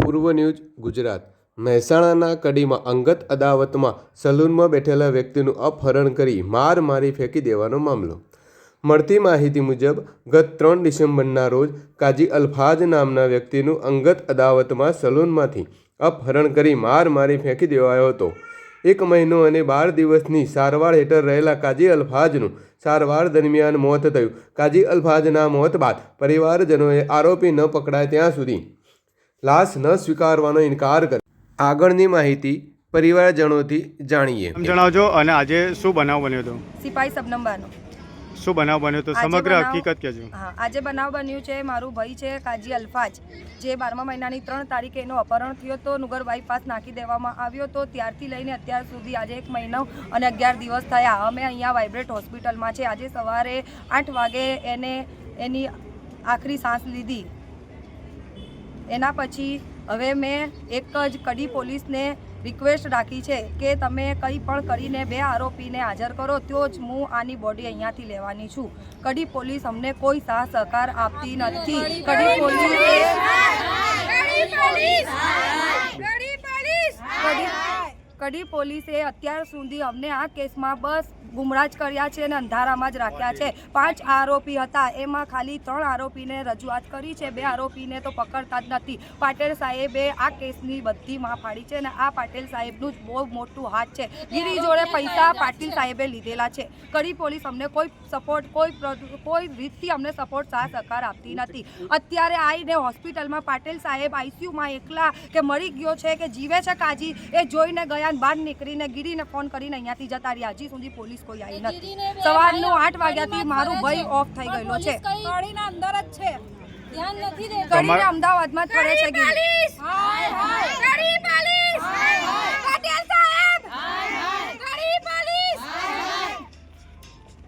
પૂર્વ ન્યૂઝ ગુજરાત. મહેસાણાના કડીમાં અંગત અદાવતમાં સલૂનમાં બેઠેલા વ્યક્તિનું અપહરણ કરી માર મારી ફેંકી દેવાનો મામલો. મળતી માહિતી મુજબ, ગત ત્રણ ડિસેમ્બરના રોજ કાજી અલ્ફાજ નામના વ્યક્તિનું અંગત અદાવતમાં સલૂનમાંથી અપહરણ કરી માર મારી ફેંકી દેવાયો હતો. એક મહિનો અને બાર દિવસની સારવાર હેઠળ રહેલા કાજી અલ્ફાજનું સારવાર દરમિયાન મોત થયું. કાજી અલ્ફાજના મોત બાદ પરિવારજનોએ આરોપી ન પકડાય ત્યાં સુધી લાશ ન સ્વીકારવાનો ઇનકાર કર્યો આગળની માહિતી પરિવારજનોથી જાણીએ. જણાવજો અને આજે શું બનાવ બન્યો હતો? સિપાહી સબનંબરનો શું બનાવ બન્યો હતો? સમગ્ર હકીકત કહેજો. હા આજે બનાવ બન્યું છે મારું ભાઈ છે કાજી અલ્ફાજ. જે બારમા મહિનાની ત્રણ તારીખે એનો અપહરણ થયો હતો. નુગર બાયપાસ નાખી દેવામાં આવ્યો હતો. ત્યારથી લઈને અત્યાર સુધી આજે એક મહિનો અને અગિયાર દિવસ થયા. અમે અહીંયા વાઇબ્રેટ હોસ્પિટલમાં છે. આજે સવારે આઠ વાગે એને એની આખરી સાંસ લીધી. એના પછી હવે મેં એક જ કડી પોલીસને રિક્વેસ્ટ રાખી છે કે તમે કંઈ પણ કરીને બે આરોપીને હાજર કરો, તો જ હું આની બોડી અહીંયાથી લેવાની છું. કડી પોલીસ અમને કોઈ સાહ સહકાર આપતી નથી. કડી પોલીસ! કડી પોલીસે અત્યાર સુધી અમને આ કેસમાં બસ ગુમરાહ કર્યા છે અને અંધારામાં જ રાખ્યા છે. પાંચ આરોપી હતા. એમાં ખાલી ત્રણ આરોપીને રજૂઆત કરી છે. બે આરોપીને તો પકડતા જ નથી. પાટેલ સાહેબે આ કેસની બધી માં ફાડી છે અને આ પાટેલ સાહેબનું જ બહુ મોટું હાથ છે. ગીરી જોડે પૈસા પાટીલ સાહેબે લીધેલા છે. કડી પોલીસ અમને કોઈ સપોર્ટ, કોઈ કોઈ રીતથી અમને સપોર્ટ સાહ સહકાર આપતી નથી. અત્યારે આવીને હોસ્પિટલમાં પાટેલ સાહેબ આઈસીયુમાં એકલા કે મરી ગયો છે કે જીવે છે કાજી એ જોઈને ગયા ને બહાર નીકળીને ગીરીને ફોન કરીને અહીંયાથી જતા રહ્યા. હજી સુધી પોલીસ કોઈ આવી નથી. સવારનું આઠ વાગ્યાથી મારું ભાઈ ઓફ થઈ ગયેલો છે. કડીના અંદર જ છે. ધ્યાન નથી દેતું. કડીને અમદાવાદમાં જ ફરે છે ગીરી. હાય hi Kadi police! Hi hi. Patel સાહેબ! Hi hi. કડી પોલીસ!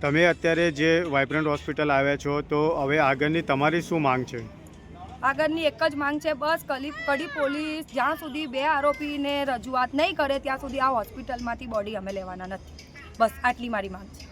તમે અત્યારે જે વાઇબ્રન્ટ હોસ્પિટલ આવ્યા છો તો હવે આગળની તમારી શું માંગ છે? આગળની એક જ માંગ છે, બસ કલી કડી પોલીસ જ્યાં સુધી બે આરોપીને રજૂઆત નહીં કરે, ત્યાં સુધી આ હોસ્પિટલમાંથી બોડી અમે લેવાના નથી. બસ આટલી મારી માંગ છે.